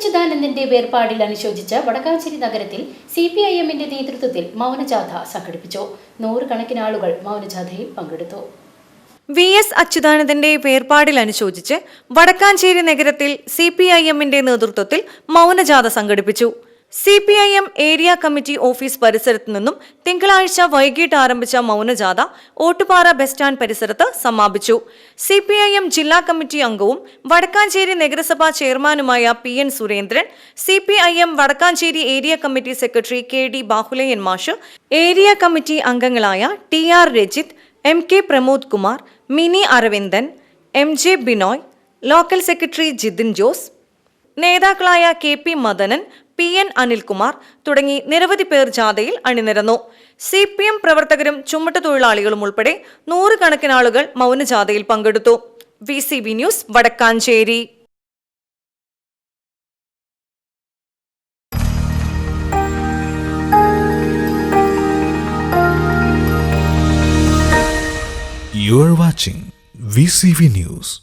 അച്യുതാനന്ദന്റെ വേർപാടിൽ അനുശോചിച്ച് വടക്കാഞ്ചേരി നഗരത്തിൽ C P I എമ്മിന്റെ നേതൃത്വത്തിൽ മൗനജാഥ സംഘടിപ്പിച്ചു. നൂറുകണക്കിന് ആളുകൾ മൗനജാഥയിൽ പങ്കെടുത്തു. വി എസ് അച്യുതാനന്ദന്റെ വേർപാടിൽ അനുശോചിച്ച് വടക്കാഞ്ചേരി നഗരത്തിൽ സി പി ഐ എമ്മിന്റെ നേതൃത്വത്തിൽ മൗനജാഥ സംഘടിപ്പിച്ചു. C P I M area committee office പരിസരത്ത് നിന്നും തിങ്കളാഴ്ച വൈകിട്ട് ആരംഭിച്ച മൗനജാഥ ഓട്ടുപാറ ബസ് സ്റ്റാൻഡ് പരിസരത്ത് സമാപിച്ചു. സി പി ഐ എം ജില്ലാ കമ്മിറ്റി അംഗവും വടക്കാഞ്ചേരി നഗരസഭാ ചെയർമാനുമായ P N Surendran C P I M Vadakkanchery area committee secretary K D Bahuleyan മാഷ് ഏരിയ കമ്മിറ്റി അംഗങ്ങളായ T R Rajith M K Pramod Kumar Mini Aravindan M J Binoy local secretary Jithin Jose നേതാക്കളായ K P Madanan P N Anilkumar തുടങ്ങി നിരവധി പേർ ജാഥയിൽ അണിനിരന്നു. C P M പ്രവർത്തകരും ചുമട്ടുതൊഴിലാളികളും ഉൾപ്പെടെ നൂറുകണക്കിന് ആളുകൾ മൗനജാഥയിൽ പങ്കെടുത്തു. V C B news Vadakkanchery. You are watching VCV News.